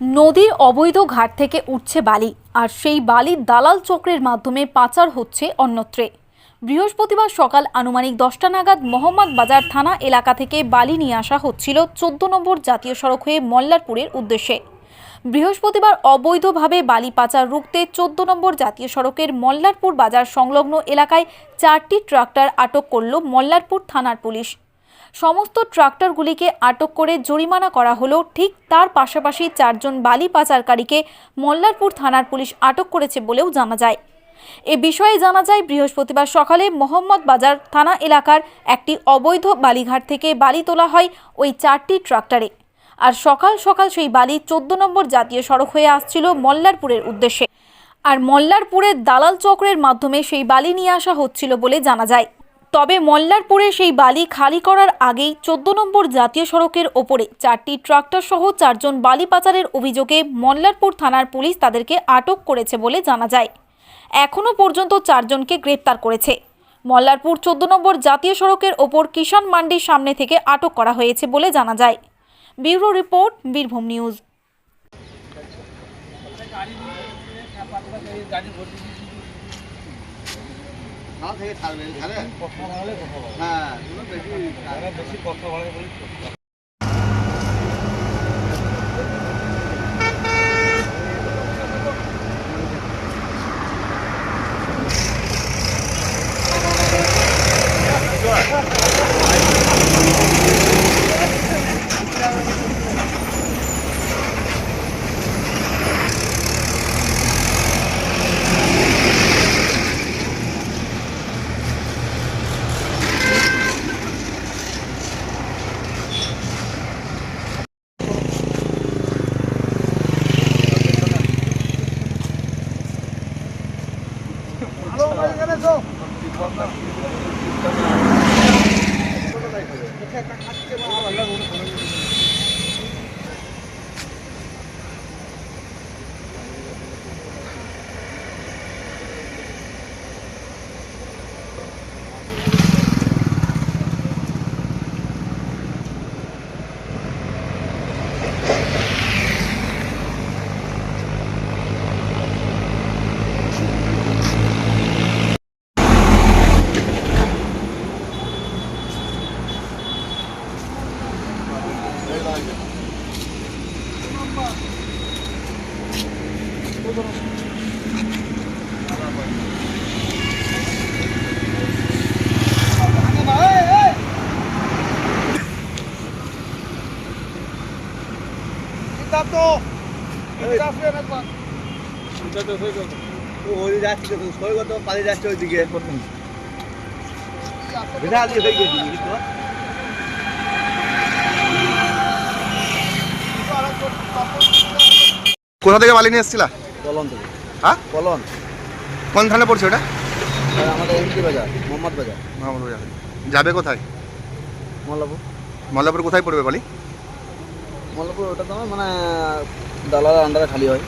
নদীর অবৈধ ঘাট থেকে উঠছে বালি, আর সেই বালি দালাল চক্রের মাধ্যমে পাচার হচ্ছে অন্যত্রে। বৃহস্পতিবার সকাল আনুমানিক দশটা নাগাদ মোহাম্মদ বাজার থানা এলাকা থেকে বালি নিয়ে আসা হচ্ছিল চোদ্দ নম্বর জাতীয় সড়ক হয়ে মল্লারপুরের উদ্দেশ্যে। বৃহস্পতিবার অবৈধভাবে বালি পাচার রুখতে চোদ্দ নম্বর জাতীয় সড়কের মল্লারপুর বাজার সংলগ্ন এলাকায় চারটি ট্রাক্টর আটক করল মল্লারপুর থানার পুলিশ। সমস্ত ট্রাক্টরগুলিকে আটক করে জরিমানা করা হলো। ঠিক তার পাশাপাশি চারজন বালি পাচারকারীকে মল্লারপুর থানার পুলিশ আটক করেছে বলেও জানা যায়। এ বিষয়ে জানা যায়, বৃহস্পতিবার সকালে মোহাম্মদ বাজার থানা এলাকার একটি অবৈধ বালিঘাট থেকে বালি তোলা হয় ওই চারটি ট্রাক্টরে। আর সকাল সকাল সেই বালি চোদ্দ নম্বর জাতীয় সড়ক হয়ে আসছিল মল্লারপুরের উদ্দেশ্যে। আর মল্লারপুরের দালাল চক্রের মাধ্যমে সেই বালি নিয়ে আসা হচ্ছিল বলে জানা যায়। তবে মল্লারপুরে সেই বালি খালি করার আগেই চোদ্দ নম্বর জাতীয় সড়কের ওপরে চারটি ট্রাক্টর সহ চারজন বালি পাচারের অভিযোগে মল্লারপুর থানার পুলিশ তাদেরকে আটক করেছে বলে জানা যায়। এখনও পর্যন্ত চারজনকে গ্রেপ্তার করেছে। মল্লারপুর চোদ্দ নম্বর জাতীয় সড়কের ওপর কিষাণ মান্ডির সামনে থেকে আটক করা হয়েছে বলে জানা যায়। Bureau report, Birbhum news. না থেকে ছাড়বে ছাড়ে হ্যাঁ বেশি কথা বলে 好了，快点跟那走。বলি ওই যাচ্ছে সৈকত পালিয়ে যাচ্ছে ওইদিকে বিশাল দিয়ে হয়ে গেছি কোথা থেকে বালি নিয়ে এসেছিলা? কলন থেকে। হ্যাঁ? কলন কোন থানে পড়ছে ওটা? আর আমাদের এমপি বাজার মোহাম্মদ বাজার। মোহাম্মদপুর বাজার। যাবে কোথায়? মল্লাপুর। মল্লাপুর কোথায় পড়বে বালি? মল্লাপুর ওটা তো মানে দালাল আন্ডারে খালি হয়।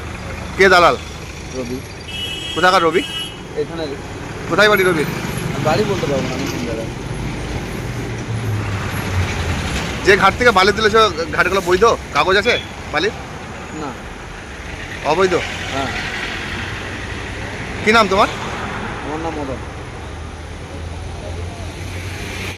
কে দালাল? রবি। কোথাকার রবি? এখানে কোথায় বাড়ি রবির বাড়ি বলতে পারব না আমি কোন জায়গায়। যে ঘাট থেকে বালি তুলেছো ঘাটগুলো বৈধ? কাগজ আছে বালির? না। অবৈধ? হ্যাঁ। কি নাম তোমার? আমার নাম মদন।